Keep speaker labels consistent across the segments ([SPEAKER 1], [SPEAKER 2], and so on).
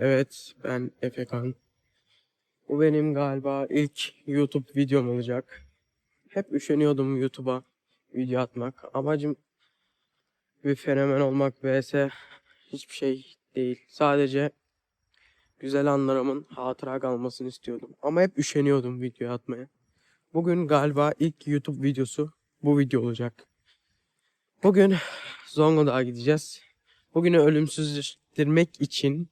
[SPEAKER 1] Evet, ben Efekan. Bu benim galiba ilk YouTube videom olacak. Hep üşeniyordum YouTube'a video atmak. Amacım bir fenomen olmak vs hiçbir şey değil. Sadece güzel anlarımın hatıra kalmasını istiyordum. Ama hep üşeniyordum video atmaya. Bugün galiba ilk YouTube videosu bu video olacak. Bugün Zonguldak'a gideceğiz. Bugünü ölümsüzleştirmek için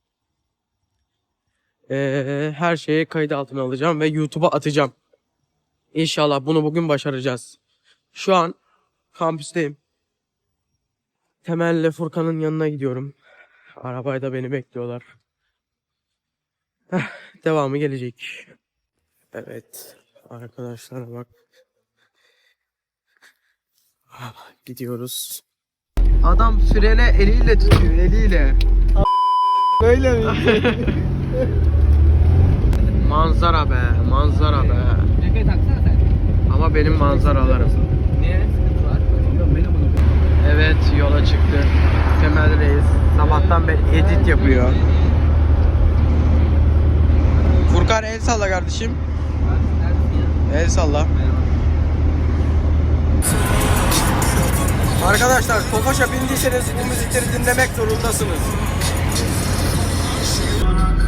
[SPEAKER 1] eee, her şeyi kayıt altına alacağım ve YouTube'a atacağım. İnşallah bunu bugün başaracağız. Şu an kampüsteyim. Temel'le Furkan'ın yanına gidiyorum. Arabayda beni bekliyorlar. Heh, devamı gelecek. Evet. Arkadaşlar bak. Ah, Gidiyoruz. Adam frene eliyle tutuyor, eliyle.
[SPEAKER 2] Böyle mi?
[SPEAKER 1] Manzara be, manzara be.
[SPEAKER 2] Cekayı taksana sen.
[SPEAKER 1] Ama benim manzaralarım.
[SPEAKER 2] Niye? Sıkıntı var.
[SPEAKER 1] Evet, yola çıktı. Temel Reis sabahtan beri edit yapıyor. Furkan el salla kardeşim. El salla. Arkadaşlar Tofaş'a bindiyseniz bu müzikleri dinlemek zorundasınız.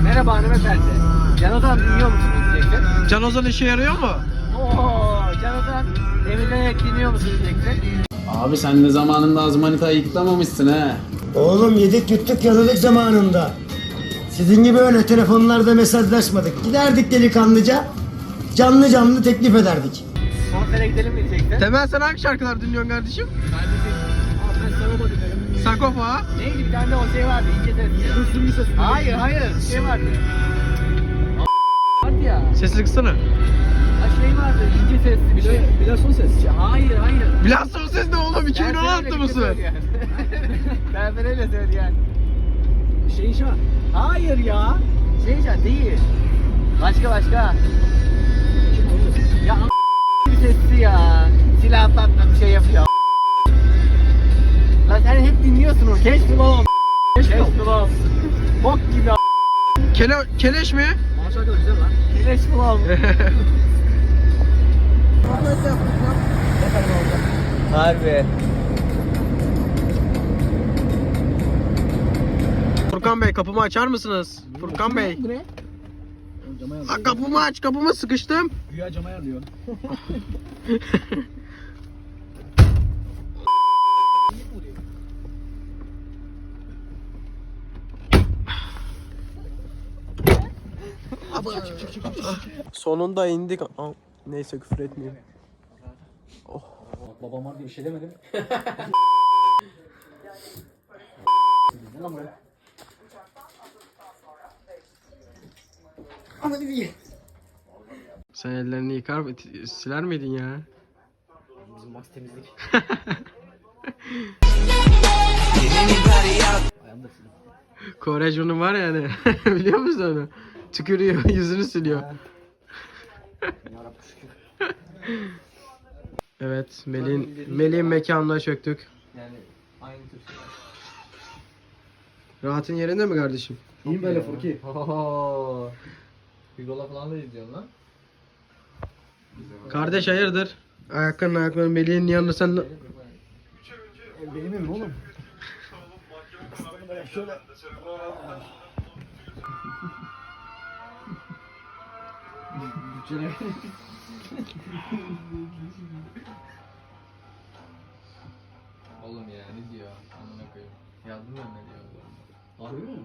[SPEAKER 2] Merhaba hanımefendi. Can Ozan dinliyor musunuz diyecektim.
[SPEAKER 1] Can Ozan işe yarıyor mu?
[SPEAKER 2] Oo, Can Ozan dinliyor musunuz diyecektim.
[SPEAKER 3] Abi sen de zamanında Azmanita'yı yıklamamışsın he.
[SPEAKER 4] Oğlum yedik yuttuk yaladık zamanında. Sizin gibi öyle telefonlarda mesajlaşmadık. Giderdik delikanlıca canlı canlı teklif ederdik.
[SPEAKER 2] Konsere gidelim mi diyecektin.
[SPEAKER 1] Temel sen hangi şarkılar dinliyorsun kardeşim?
[SPEAKER 2] Kardeşim. Aa, ben mı dinlerim?
[SPEAKER 1] Sakofa.
[SPEAKER 2] Neydi bir tane de o şey vardı ince ses. Hayır hayır şey vardı.
[SPEAKER 1] Sesini kısana.
[SPEAKER 2] Ha şey vardı ince sesli bir şey. Bir de son ses. Hayır hayır.
[SPEAKER 1] Biraz son ses ne oğlum? 2016 mısın?
[SPEAKER 2] Ben ben öyle söyleyen. Şey şah. Hayır ya. Şey şah değil. Başka başka. Ya a- bir sesli ya. Silah patlat bir şey yapıyor. Lan sen hep dinliyorsun onu. Keş bulalım. Keş bulalım. Bok gibi a-
[SPEAKER 1] Kele, keleş mi?
[SPEAKER 2] Da güzel lan. Keş bulalım. Harbi.
[SPEAKER 1] Furkan Bey kapımı açar mısınız? Furkan Bey.
[SPEAKER 2] Bu ne?
[SPEAKER 1] Ha, kapımı aç kapımı sıkıştım.
[SPEAKER 2] Güya cama ayarlıyor.
[SPEAKER 1] Sonunda indik. Aa, neyse küfür etmeyeyim.
[SPEAKER 2] Babam var diye bir şey demedim. Lan buraya? Ama bir
[SPEAKER 1] Sen ellerini yıkar siler miydin ya?
[SPEAKER 2] Bizim max temizlik. Ayağımda sildim.
[SPEAKER 1] Kore Jun'un var yani. Biliyor musun onu? Tükürüyor, yüzünü siliyor. Evet, Melih'in Melih'in mekanına çöktük.
[SPEAKER 2] Yani aynı tür şeyler.
[SPEAKER 1] Rahatın yerinde mi kardeşim?
[SPEAKER 2] İyiyim böyle Furki. Ooo. Bigola falan da izliyorsun lan.
[SPEAKER 1] Kardeş hayırdır? Ayakların ayakların Melih'in yanında sen...
[SPEAKER 2] Benim evim oğlum. Şöyle. Bütçene. Oğlum ya ne diyor? Amına koyayım. Yardım ver ne diyor? Harbi mi?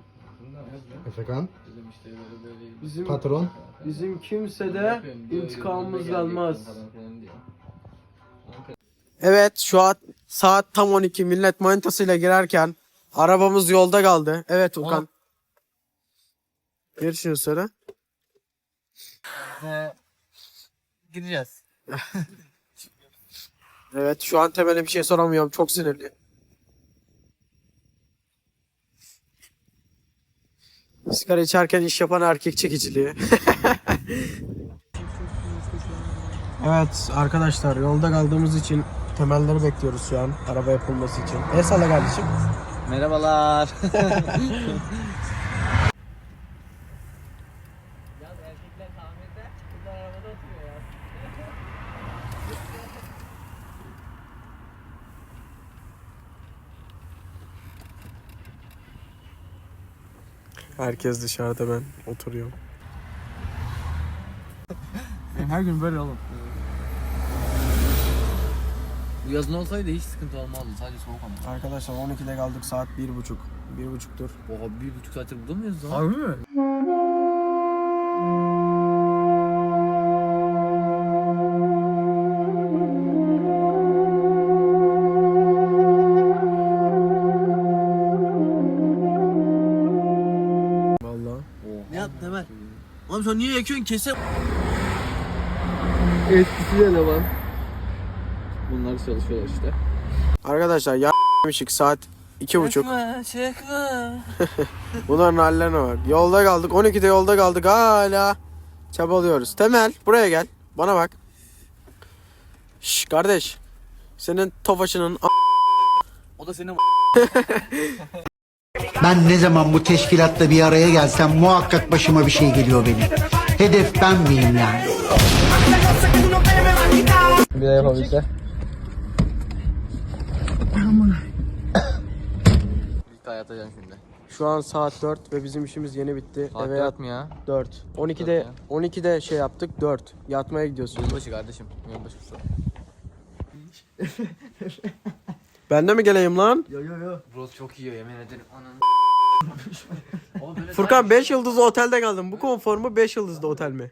[SPEAKER 5] Efekan,
[SPEAKER 2] Bizim işte böyle böyle.
[SPEAKER 1] Bizim
[SPEAKER 5] patron.
[SPEAKER 1] bizim kimsede intikamımız kalmaz. Evet şu an saat tam 12 millet manitasıyla girerken arabamız yolda kaldı. Evet Okan. Görüşürüz sonra.
[SPEAKER 2] Gideceğiz.
[SPEAKER 1] Evet şu an temele bir şey soramıyorum. Çok sinirli. Sigara içerken iş yapan erkek çekiciliği. evet arkadaşlar yolda kaldığımız için temelleri bekliyoruz şu an araba yapılması için. El salla kardeşim.
[SPEAKER 2] Merhabalar.
[SPEAKER 1] Herkes dışarıda ben oturuyorum.
[SPEAKER 2] Benim her gün böyle oğlum. Bu yazın olsaydı hiç sıkıntı olmazdı. Sadece soğuk ama.
[SPEAKER 1] Arkadaşlar 12'de kaldık saat 1.30. 1.30'dur.
[SPEAKER 2] Oha bir buçuk saattir burada mıyız lan? Harbi mi? Oğlum sen niye yakıyorsun kese?
[SPEAKER 1] Etkisi de ne lan?
[SPEAKER 2] Bunlar çalışıyorlar işte.
[SPEAKER 1] Arkadaşlar ya ışık saat 2.30.
[SPEAKER 2] Çekme, çekme.
[SPEAKER 1] Bunların hallerine var. Yolda kaldık. 12'de yolda kaldık. Hala çabalıyoruz. Temel buraya gel. Bana bak. Şş kardeş. Senin tofaşının
[SPEAKER 2] O da senin
[SPEAKER 5] Ben ne zaman bu teşkilatta bir araya gelsem muhakkak başıma bir şey geliyor benim. Hedef ben miyim yani?
[SPEAKER 2] Bir de yapabilse. Bir daha yatacağım şimdi.
[SPEAKER 1] Şu an saat 4 ve bizim işimiz yeni bitti.
[SPEAKER 2] Saat
[SPEAKER 1] Eve
[SPEAKER 2] dört
[SPEAKER 1] yat
[SPEAKER 2] mü ya?
[SPEAKER 1] 4. 12'de
[SPEAKER 2] ya.
[SPEAKER 1] 12'de şey yaptık 4. Yatmaya gidiyorsun.
[SPEAKER 2] Yılbaşı kardeşim. Yılbaşı.
[SPEAKER 1] Ben de mi geleyim lan?
[SPEAKER 2] Burası çok iyi yemin ederim. Ananı Oğlum böyle
[SPEAKER 1] Furkan 5 yıldızlı otelde kaldım. Bu konfor mu 5 yıldızlı otel mi?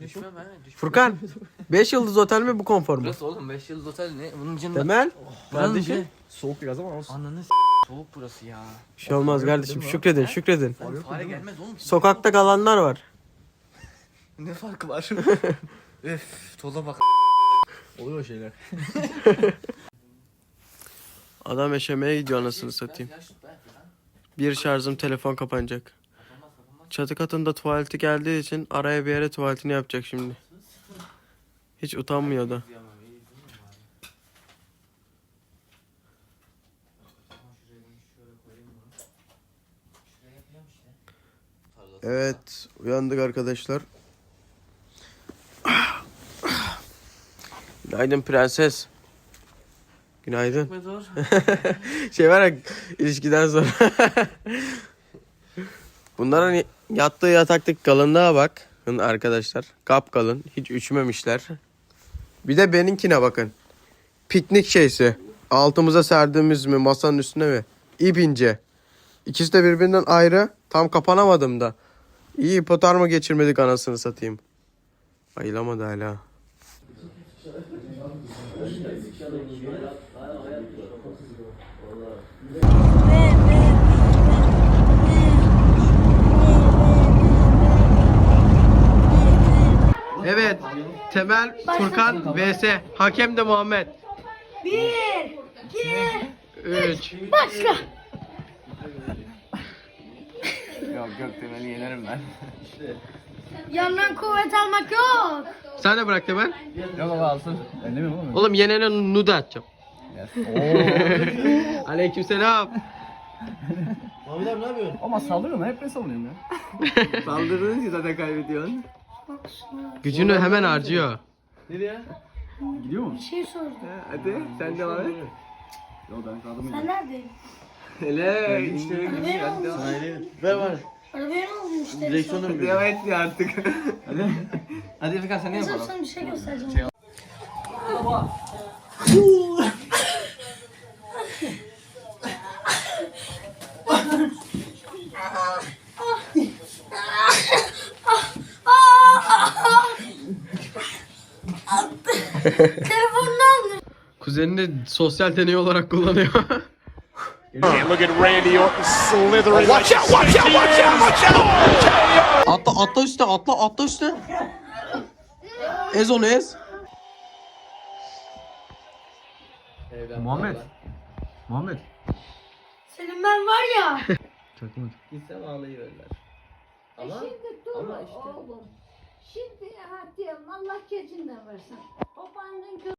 [SPEAKER 2] düşmem ha. Düşmem.
[SPEAKER 1] Furkan 5 yıldızlı otel mi bu konfor mu?
[SPEAKER 2] Burası oğlum 5 yıldız otel ne? Bunun için
[SPEAKER 1] Temel.
[SPEAKER 2] Buranın
[SPEAKER 1] Kardeşim.
[SPEAKER 2] bir-
[SPEAKER 6] Soğuk biraz ama olsun.
[SPEAKER 2] Ananı s- soğuk burası ya.
[SPEAKER 1] Bir şey olmaz kardeşim. Şükredin şükredin.
[SPEAKER 2] Lan fare gelmez oğlum.
[SPEAKER 1] Sokakta kalanlar var.
[SPEAKER 2] Ne farkı var? Öf, tola bak.
[SPEAKER 6] Oluyor şeyler.
[SPEAKER 1] Adam eşemeye gidiyor anasını satayım. Bir şarjım telefon kapanacak. Çatı katında tuvaleti geldiği için araya bir yere tuvaletini yapacak şimdi. Hiç utanmıyor da. Evet, uyandık arkadaşlar. Günaydın prenses. Günaydın. şey var ya ilişkiden sonra. Bunların yattığı yataktaki kalınlığa bak arkadaşlar. Kap kalın. Hiç üşümemişler. Bir de benimkine bakın. Piknik şeysi. Altımıza serdiğimiz mi masanın üstüne mi? İp ince. İkisi de birbirinden ayrı. Tam kapanamadım da. İyi hipotermi geçirmedik anasını satayım. Ayılamadı hala. Evet. Temel, Furkan, VS. Hakem de Muhammed.
[SPEAKER 7] Bir, iki,
[SPEAKER 1] 3.
[SPEAKER 7] başka.
[SPEAKER 2] Yok yok temeli yenerim ben.
[SPEAKER 7] Yandan kuvvet almak yok.
[SPEAKER 1] Sen de bırak Temel.
[SPEAKER 2] Yok ama alsın.
[SPEAKER 6] Ben demiyorum ama.
[SPEAKER 1] Oğlum yenene nude atacağım. Aleykümselam.
[SPEAKER 6] Ama saldırıyorum hep ben savunuyorum ya.
[SPEAKER 2] Saldırdığın için zaten kaybediyorsun.
[SPEAKER 1] Gücünü hemen harcıyor.
[SPEAKER 6] Gidiyor mu?
[SPEAKER 7] Bir şey sordum.
[SPEAKER 2] Hadi sen devam et.
[SPEAKER 6] Yok ben kaldım.
[SPEAKER 7] Sen neredeydin?
[SPEAKER 2] Hele.
[SPEAKER 7] Arabaya ne olmuş?
[SPEAKER 2] Ver var.
[SPEAKER 7] Arabaya ne?
[SPEAKER 2] Direksiyonu Devam etmiyor artık. Hadi. Hadi Efekan sen ne yapalım?
[SPEAKER 7] sana bir şey göstereceğim. Telefonunu aldım.
[SPEAKER 1] Kuzenini sosyal deney olarak kullanıyor.
[SPEAKER 8] And look at Randy Orton slithering. Watch out, watch out, watch out, watch out!
[SPEAKER 1] atla atla üstte atla atla üstte. Ez onu ez.
[SPEAKER 6] Muhammed. Muhammed.
[SPEAKER 7] Senin ben var ya.
[SPEAKER 6] Çakmadı.
[SPEAKER 2] Gitsem ağlayıverirler. Ama
[SPEAKER 9] dur
[SPEAKER 2] ama işte-
[SPEAKER 9] oğlum. Şimdi Hatiyem Allah keçinden versin. Babanın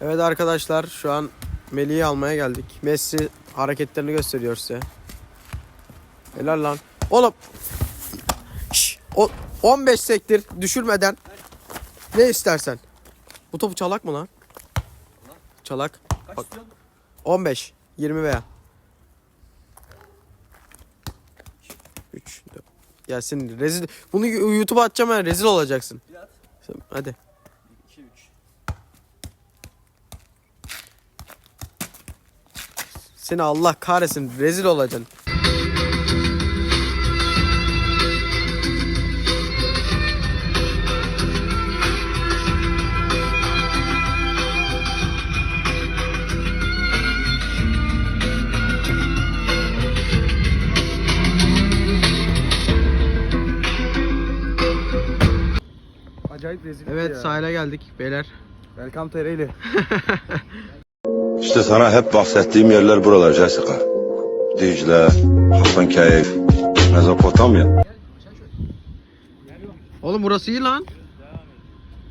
[SPEAKER 1] Evet arkadaşlar şu an Melih'i almaya geldik. Messi hareketlerini gösteriyor size. Helal lan. Oğlum. Şş, o 15 sektir düşürmeden. Ne istersen. Bu topu çalak mı lan? Çalak. Bak. 15, 20 veya. 3 4 Ya senin rezil bunu YouTube'a atacağım ben rezil olacaksın. Sen- Hadi.
[SPEAKER 6] 2 3.
[SPEAKER 1] Seni Allah kahretsin rezil olacaksın.
[SPEAKER 6] Acayip rezil.
[SPEAKER 1] Evet sahile geldik beyler.
[SPEAKER 6] Welcome to Ereğli.
[SPEAKER 10] İşte sana hep bahsettiğim yerler buralar Jessica. Dicle, Hasankeyf, Mezopotamya.
[SPEAKER 1] Oğlum burası iyi lan.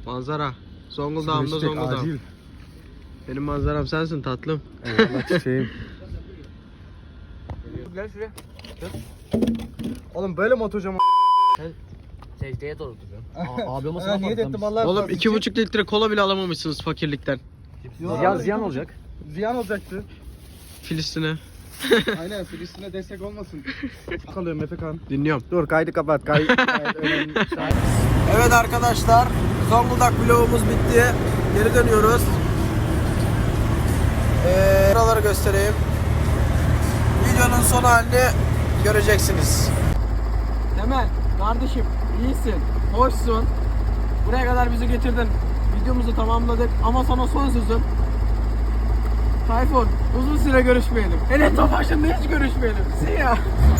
[SPEAKER 1] Manzara. Zonguldak'ımda Zonguldak.
[SPEAKER 6] Acil.
[SPEAKER 1] Benim manzaram sensin tatlım.
[SPEAKER 6] Eyvallah çiçeğim.
[SPEAKER 2] Gel şuraya.
[SPEAKER 6] Oğlum böyle mi oturacağım?
[SPEAKER 2] Secdeye doğru Abi olmasa
[SPEAKER 6] Ha, niyet ettim Allah
[SPEAKER 1] Oğlum iki buçuk litre kola bile alamamışsınız fakirlikten.
[SPEAKER 2] Ziyan, ziyan olacak.
[SPEAKER 6] Ziyan olacaktı.
[SPEAKER 1] Filistin'e.
[SPEAKER 6] Aynen Filistin'e destek olmasın. Kalıyorum Efekan.
[SPEAKER 1] Dinliyorum.
[SPEAKER 6] Dur kaydı kapat. Kay önemli.
[SPEAKER 1] Evet arkadaşlar Zonguldak vlogumuz bitti. Geri dönüyoruz. Ee, buraları göstereyim. Videonun son halini göreceksiniz. Temel kardeşim iyisin, hoşsun. Buraya kadar bizi getirdin. Videomuzu tamamladık ama sana son sözüm. Tayfun uzun süre görüşmeyelim. Hele Tofaş'ınla hiç görüşmeyelim. See ya.